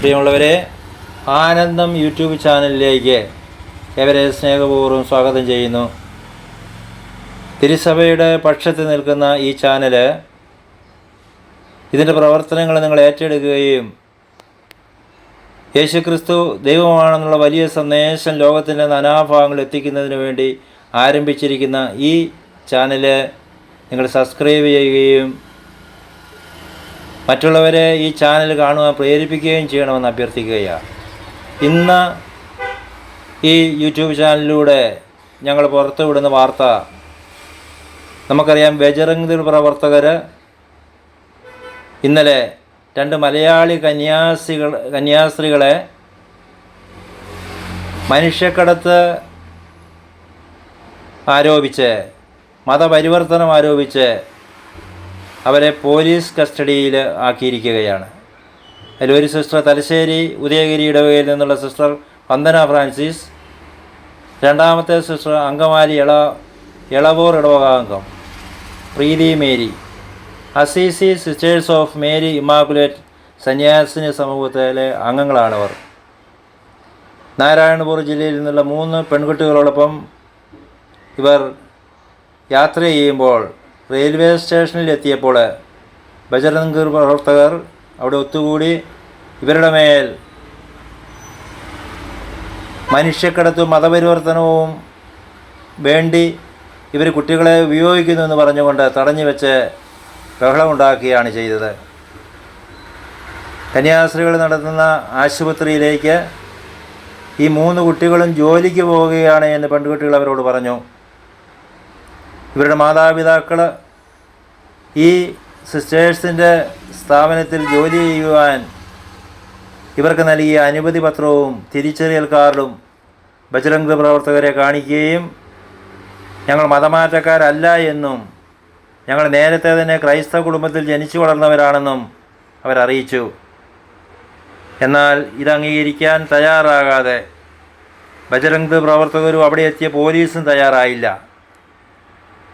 പ്രിയമുള്ളവരെ ആനന്ദം യൂട്യൂബ് ചാനലിലേക്ക് ഏവരെ സ്നേഹപൂർവം സ്വാഗതം ചെയ്യുന്നു. തിരുസഭയുടെ പക്ഷത്ത് നിൽക്കുന്ന ഈ ചാനൽ ഇതിന്റെ പ്രവർത്തനങ്ങൾ നിങ്ങൾ ഏറ്റെടുക്കുകയും യേശുക്രിസ്തു ദൈവമാണെന്നുള്ള വലിയ സന്ദേശം ലോകത്തിന്റെ നാനാഭാഗങ്ങളിൽ എത്തിക്കുന്നതിന് വേണ്ടി ആരംഭിച്ചിരിക്കുന്ന ഈ ചാനൽ നിങ്ങൾ സബ്സ്ക്രൈബ് ചെയ്യുകയും മറ്റുള്ളവരെ ഈ ചാനൽ കാണുവാൻ പ്രേരിപ്പിക്കുകയും ചെയ്യണമെന്ന് അഭ്യർത്ഥിക്കുകയാണ് ഇന്ന് ഈ യൂട്യൂബ് ചാനലിലൂടെ ഞങ്ങൾ പുറത്തുവിടുന്ന വാർത്ത നമുക്കറിയാം ബജറംഗ് പ്രവർത്തകർ ഇന്നലെ രണ്ട് മലയാളി കന്യാസികൾ കന്യാസ്ത്രീകളെ മനുഷ്യക്കടത്ത് ആരോപിച്ച് മതപരിവർത്തനം ആരോപിച്ച് അവരെ പോലീസ് കസ്റ്റഡിയിൽ ആക്കിയിരിക്കുകയാണ്. അതിലൊരു സിസ്റ്റർ തലശ്ശേരി ഉദയഗിരി ഇടവകയിൽ നിന്നുള്ള സിസ്റ്റർ വന്ദന ഫ്രാൻസിസ് രണ്ടാമത്തെ സിസ്റ്റർ അങ്കമാലി ഇള Elavoor ഇടവകാംഗം Preethi Mary Assisi sisters of Mary immaculate സന്യാസിനി സമൂഹത്തിലെ അംഗങ്ങളാണവർ. നാരായണപൂർ ജില്ലയിൽ നിന്നുള്ള മൂന്ന് പെൺകുട്ടികളോടൊപ്പം ഇവർ യാത്ര ചെയ്യുമ്പോൾ റെയിൽവേ സ്റ്റേഷനിൽ എത്തിയപ്പോൾ ബജറംഗ് പ്രവർത്തകർ അവിടെ ഒത്തുകൂടി ഇവരുടെ മേൽ മനുഷ്യക്കടത്തും മതപരിവർത്തനവും വേണ്ടി ഇവർ കുട്ടികളെ ഉപയോഗിക്കുന്നു എന്ന് പറഞ്ഞുകൊണ്ട് തടഞ്ഞു വെച്ച് ബഹളമുണ്ടാക്കുകയാണ് ചെയ്തത്. കന്യാസ്ത്രീകൾ നടത്തുന്ന ആശുപത്രിയിലേക്ക് ഈ മൂന്ന് കുട്ടികളും ജോലിക്ക് പോവുകയാണ് എന്ന് പെൺകുട്ടികൾ അവരോട് പറഞ്ഞു. ഇവരുടെ മാതാപിതാക്കൾ ഈ സിസ്റ്റേഴ്സിന്റെ സ്ഥാപനത്തിൽ ജോലി ചെയ്യുവാൻ ഇവർക്ക് നൽകിയ അനുമതി പത്രവും തിരിച്ചറിയൽ കാർഡും ബജരംഗ് പ്രവർത്തകരെ കാണിക്കുകയും ഞങ്ങൾ മതമാറ്റക്കാരല്ല എന്നും ഞങ്ങൾ നേരത്തെ തന്നെ ക്രൈസ്തവ കുടുംബത്തിൽ ജനിച്ചു വളർന്നവരാണെന്നും അവരറിയിച്ചു എന്നാൽ ഇത് അംഗീകരിക്കാൻ തയ്യാറാകാതെ ബജരംഗ് പ്രവർത്തകരും അവിടെ എത്തിയ പോലീസും തയ്യാറായില്ല.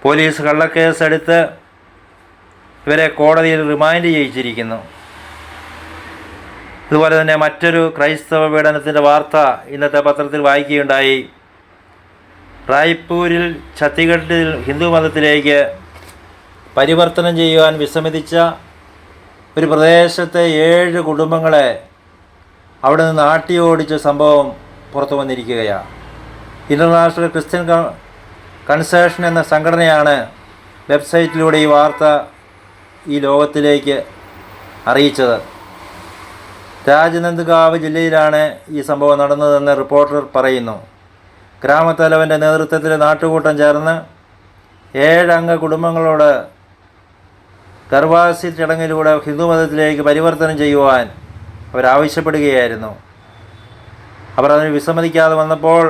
പോലീസ് കള്ളക്കേസ് എടുത്ത് ഇവരെ കോടതിയിൽ റിമാൻഡ് ചെയ്യിച്ചിരിക്കുന്നു. അതുപോലെ തന്നെ മറ്റൊരു ക്രൈസ്തവ പീഡനത്തിന്റെ വാർത്ത ഇന്നത്തെ പത്രത്തിൽ വായിക്കുകയുണ്ടായി. റായ്പൂരിൽ ഛത്തീഗഡിൽ ഹിന്ദു മതത്തിലേക്ക് പരിവർത്തനം ചെയ്യുവാൻ വിസമ്മതിച്ച ഒരു പ്രദേശത്തെ ഏഴ് കുടുംബങ്ങളെ അവിടെ നിന്ന് നാട്ടി ഓടിച്ച സംഭവം പുറത്തു വന്നിരിക്കുകയാണ്. ഇന്റർനാഷണൽ ക്രിസ്ത്യൻ കൺസേഷൻ എന്ന സംഘടനയാണ് വെബ്സൈറ്റിലൂടെ ഈ വാർത്ത ഈ ലോകത്തിലേക്ക് അറിയിച്ചത്. രാജനന്ദ്ഗാവ് ജില്ലയിലാണ് ഈ സംഭവം നടന്നതെന്ന് റിപ്പോർട്ടർ പറയുന്നു. ഗ്രാമത്തലവന്റെ നേതൃത്വത്തിൽ നാട്ടുകൂട്ടം ചേർന്ന് ഏഴംഗ കുടുംബങ്ങളോട് ഗർഭാസി ചടങ്ങിലൂടെ ഹിന്ദുമതത്തിലേക്ക് പരിവർത്തനം ചെയ്യുവാൻ അവരാവശ്യപ്പെടുകയായിരുന്നു. അവർ അതിന് വിസമ്മതിക്കാതെ വന്നപ്പോൾ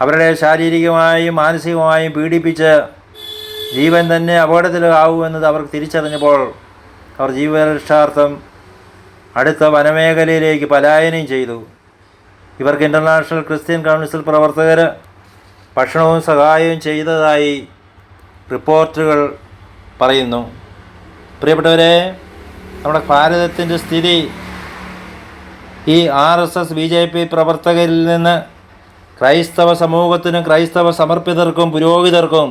അവരുടെ ശാരീരികമായും മാനസികമായും പീഡിപ്പിച്ച് ജീവൻ തന്നെ അപകടത്തിലാവുമെന്നത് അവർക്ക് തിരിച്ചറിഞ്ഞപ്പോൾ അവർ ജീവരക്ഷാർത്ഥം അടുത്ത വനമേഖലയിലേക്ക് പലായനം ചെയ്തു. ഇവർക്ക് ഇന്റർനാഷണൽ ക്രിസ്ത്യൻ കൗൺസിൽ പ്രവർത്തകർ ഭക്ഷണവും സഹായവും ചെയ്തതായി റിപ്പോർട്ടുകൾ പറയുന്നു. പ്രിയപ്പെട്ടവരെ നമ്മുടെ ഭാരതത്തിന്റെ സ്ഥിതി ഈ R S S B J P പ്രവർത്തകരിൽ നിന്ന് ക്രൈസ്തവ സമൂഹത്തിനും ക്രൈസ്തവ സമർപ്പിതർക്കും പുരോഹിതർക്കും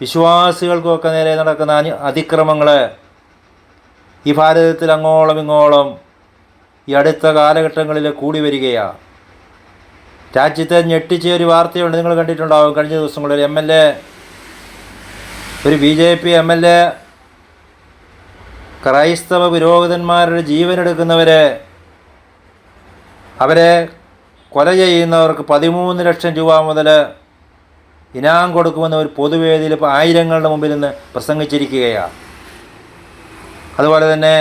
വിശ്വാസികൾക്കുമൊക്കെ നേരെ നടക്കുന്ന അനു അതിക്രമങ്ങൾ ഈ ഭാരതത്തിൽ അങ്ങോളം ഇങ്ങോളം ഈ അടുത്ത കാലഘട്ടങ്ങളിൽ കൂടി വരികയാണ് രാജ്യത്തെ ഞെട്ടിച്ച ഒരു വാർത്തയുണ്ട് നിങ്ങൾ കണ്ടിട്ടുണ്ടാവും. കഴിഞ്ഞ ദിവസങ്ങളിൽ ഒരു എം എൽ എ ഒരു B J P M L A ക്രൈസ്തവ പുരോഹിതന്മാരുടെ ജീവനെടുക്കുന്നവരെ അവരെ കൊല ചെയ്യുന്നവർക്ക് പതിമൂന്ന് ലക്ഷം രൂപ മുതൽ ഇനാം കൊടുക്കുമെന്ന് ഒരു പൊതുവേദിയിൽ ഇപ്പോൾ ആയിരങ്ങളുടെ മുമ്പിൽ നിന്ന് പ്രസംഗിച്ചിരിക്കുകയാണ്. അതുപോലെ തന്നെ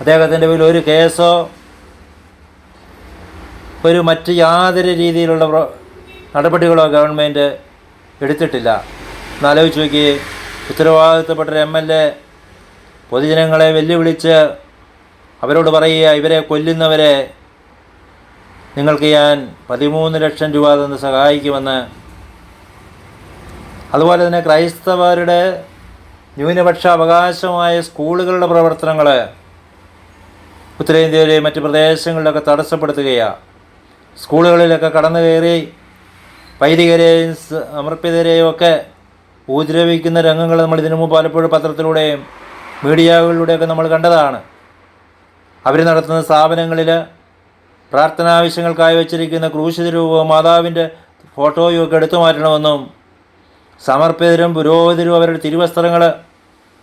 അദ്ദേഹത്തിന്റെ പേരിൽ ഒരു കേസോ ഒരു മറ്റ് യാതൊരു രീതിയിലുള്ള നടപടികളോ ഗവൺമെന്റ് എടുത്തിട്ടില്ല. എന്നാലോചിച്ച് നോക്കി ഉത്തരവാദിത്തപ്പെട്ട എം എൽ എ പൊതുജനങ്ങളെ വെല്ലുവിളിച്ച് അവരോട് പറയുക ഇവരെ കൊല്ലുന്നവരെ നിങ്ങൾക്ക് ഞാൻ പതിമൂന്ന് ലക്ഷം രൂപ തന്ന് സഹായിക്കുമെന്ന്. അതുപോലെ തന്നെ ക്രൈസ്തവരുടെ ന്യൂനപക്ഷ അവകാശമായ സ്കൂളുകളുടെ പ്രവർത്തനങ്ങൾ ഉത്തരേന്ത്യയിലെ മറ്റ് പ്രദേശങ്ങളിലൊക്കെ തടസ്സപ്പെടുത്തുകയാണ് സ്കൂളുകളിലൊക്കെ കടന്നു കയറി വൈദികരെയും സമർപ്പിതരെയും ഒക്കെ ഉപദ്രവിക്കുന്ന രംഗങ്ങൾ നമ്മൾ ഇതിനു മുമ്പ് പലപ്പോഴും പത്രത്തിലൂടെയും മീഡിയകളിലൂടെയൊക്കെ നമ്മൾ കണ്ടതാണ്. അവർ നടത്തുന്ന സ്ഥാപനങ്ങളിൽ പ്രാർത്ഥനാവശ്യങ്ങൾക്കായി വെച്ചിരിക്കുന്ന ക്രൂശിത രൂപവും മാതാവിന്റെ ഫോട്ടോയും ഒക്കെ എടുത്തു മാറ്റണമെന്നും സമർപ്പിതരും പുരോഹിതരും അവരുടെ തിരുവസ്ത്രങ്ങൾ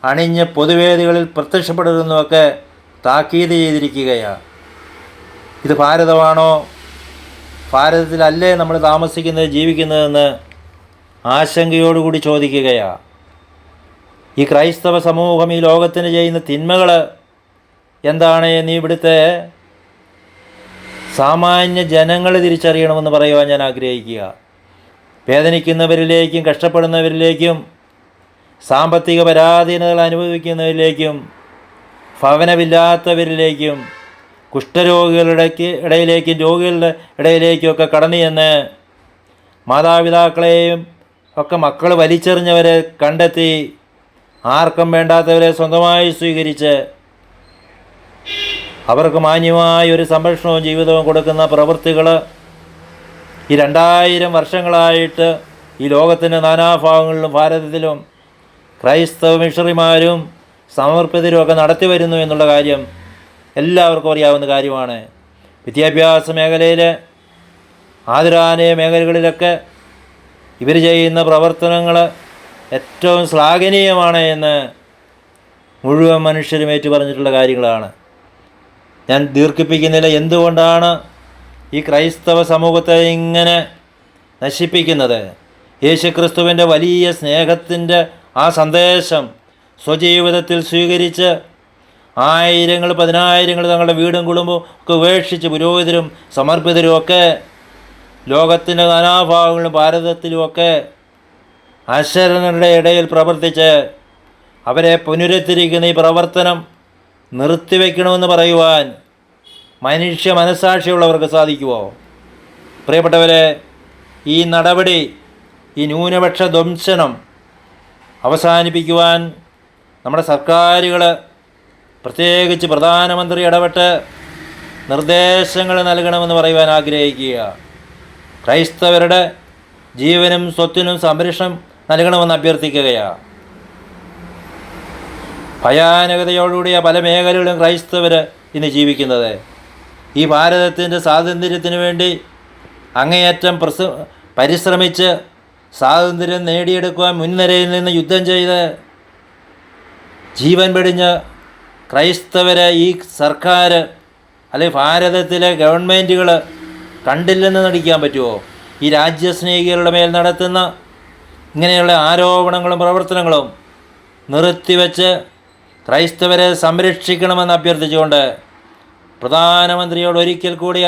അണിഞ്ഞ് പൊതുവേദികളിൽ പ്രത്യക്ഷപ്പെടരുതെന്നുമൊക്കെ താക്കീത് ചെയ്തിരിക്കുകയാണ്. ഇത് ഭാരതമാണോ? ഭാരതത്തിലല്ലേ നമ്മൾ താമസിക്കുന്നത് ജീവിക്കുന്നതെന്ന് ആശങ്കയോടുകൂടി ചോദിക്കുകയാണ് ഈ ക്രൈസ്തവ സമൂഹം ഈ ലോകത്തിന് ചെയ്യുന്ന തിന്മകൾ എന്താണ്? നീ ഇവിടുത്തെ സാമാന്യ ജനങ്ങൾ തിരിച്ചറിയണമെന്ന് പറയുവാൻ ഞാൻ ആഗ്രഹിക്കുക. വേദനിക്കുന്നവരിലേക്കും കഷ്ടപ്പെടുന്നവരിലേക്കും സാമ്പത്തിക പരാധീനതകൾ അനുഭവിക്കുന്നവരിലേക്കും ഭവനമില്ലാത്തവരിലേക്കും കുഷ്ഠരോഗികളുടെ ഇടയിലേക്കും രോഗികളുടെ ഇടയിലേക്കുമൊക്കെ കടന്നു ചെന്ന് മാതാപിതാക്കളെയും ഒക്കെ മക്കൾ വലിച്ചെറിഞ്ഞവരെ കണ്ടെത്തി ആർക്കും വേണ്ടാത്തവരെ സ്വന്തമായി സ്വീകരിച്ച് അവർക്ക് മാന്യമായ ഒരു സംരക്ഷണവും ജീവിതവും കൊടുക്കുന്ന പ്രവൃത്തികൾ ഈ രണ്ടായിരം വർഷങ്ങളായിട്ട് ഈ ലോകത്തിന്റെ നാനാഭാഗങ്ങളിലും ഭാരതത്തിലും ക്രൈസ്തവ മിഷണറിമാരും സമർപ്പിതരും ഒക്കെ നടത്തി വരുന്നു എന്നുള്ള കാര്യം എല്ലാവർക്കും അറിയാവുന്ന കാര്യമാണ്. വിദ്യാഭ്യാസ മേഖലയിൽ ആതിരാനയ മേഖലകളിലൊക്കെ ഇവർ ചെയ്യുന്ന പ്രവർത്തനങ്ങൾ ഏറ്റവും ശ്ലാഘനീയമാണ് എന്ന് മുഴുവൻ മനുഷ്യരും ഏറ്റു പറഞ്ഞിട്ടുള്ള കാര്യങ്ങളാണ്. ഞാൻ ദീർഘിപ്പിക്കുന്നില്ല. എന്തുകൊണ്ടാണ് ഈ ക്രൈസ്തവ സമൂഹത്തെ ഇങ്ങനെ നശിപ്പിക്കുന്നത്? യേശുക്രിസ്തുവിന്റെ വലിയ സ്നേഹത്തിന്റെ ആ സന്ദേശം സ്വജീവിതത്തിൽ സ്വീകരിച്ച് ആയിരങ്ങൾ പതിനായിരങ്ങൾ തങ്ങളുടെ വീടും കുടുംബവും ഒക്കെ ഉപേക്ഷിച്ച് പുരോഹിതരും സമർപ്പിതരും ഒക്കെ ലോകത്തിന്റെ നാനാഭാഗങ്ങളിലും ഭാരതത്തിലുമൊക്കെ അശരണരുടെ ഇടയിൽ പ്രവർത്തിച്ച് അവരെ പുനരുദ്ധരിക്കുന്ന ഈ പ്രവർത്തനം നിർത്തിവെക്കണമെന്ന് പറയുവാൻ മനുഷ്യ മനസ്സാക്ഷിയുള്ളവർക്ക് സാധിക്കുമോ പ്രിയപ്പെട്ടവരെ ഈ നടപടി ഈ ന്യൂനപക്ഷ ധ്വംസനം അവസാനിപ്പിക്കുവാൻ നമ്മുടെ സർക്കാരുകൾ പ്രത്യേകിച്ച് പ്രധാനമന്ത്രി ഇടപെട്ട് നിർദ്ദേശങ്ങൾ നൽകണമെന്ന് പറയുവാൻ ആഗ്രഹിക്കുക. ക്രൈസ്തവരുടെ ജീവനും സ്വത്തിനും സംരക്ഷണം നൽകണമെന്ന് അഭ്യർത്ഥിക്കുകയാണ്. ഭയാനകതയോടുകൂടിയ പല മേഖലകളിലും ക്രൈസ്തവർ ഇന്ന് ജീവിക്കുന്നത്. ഈ ഭാരതത്തിന്റെ സ്വാതന്ത്ര്യത്തിന് വേണ്ടി അങ്ങേയറ്റം പ്രസ പരിശ്രമിച്ച് സ്വാതന്ത്ര്യം നേടിയെടുക്കുവാൻ മുൻനിരയിൽ നിന്ന് യുദ്ധം ചെയ്ത് ജീവൻ വെടിഞ്ഞ് ക്രൈസ്തവരെ ഈ സർക്കാർ അല്ലെങ്കിൽ ഭാരതത്തിലെ ഗവൺമെന്റുകൾ കണ്ടില്ലെന്ന് നടിക്കാൻ പറ്റുമോ ഈ രാജ്യസ്നേഹികളുടെ മേൽ നടത്തുന്ന ഇങ്ങനെയുള്ള ആരോപണങ്ങളും പ്രവർത്തനങ്ങളും നിർത്തിവെച്ച് ക്രൈസ്തവരെ സംരക്ഷിക്കണമെന്ന് അഭ്യർത്ഥിച്ചുകൊണ്ട് പ്രധാനമന്ത്രിയോട് ഒരിക്കൽ കൂടി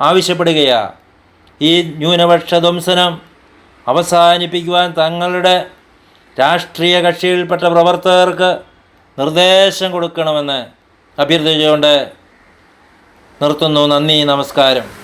ആവശ്യപ്പെടുകയാണ് ഈ ന്യൂനപക്ഷ ധ്വംസനം അവസാനിപ്പിക്കുവാൻ തങ്ങളുടെ രാഷ്ട്രീയ കക്ഷിയിൽപ്പെട്ട പ്രവർത്തകർക്ക് നിർദ്ദേശം കൊടുക്കണമെന്ന് അഭ്യർത്ഥിച്ചുകൊണ്ട് നിർത്തുന്നു. നന്ദി നമസ്കാരം.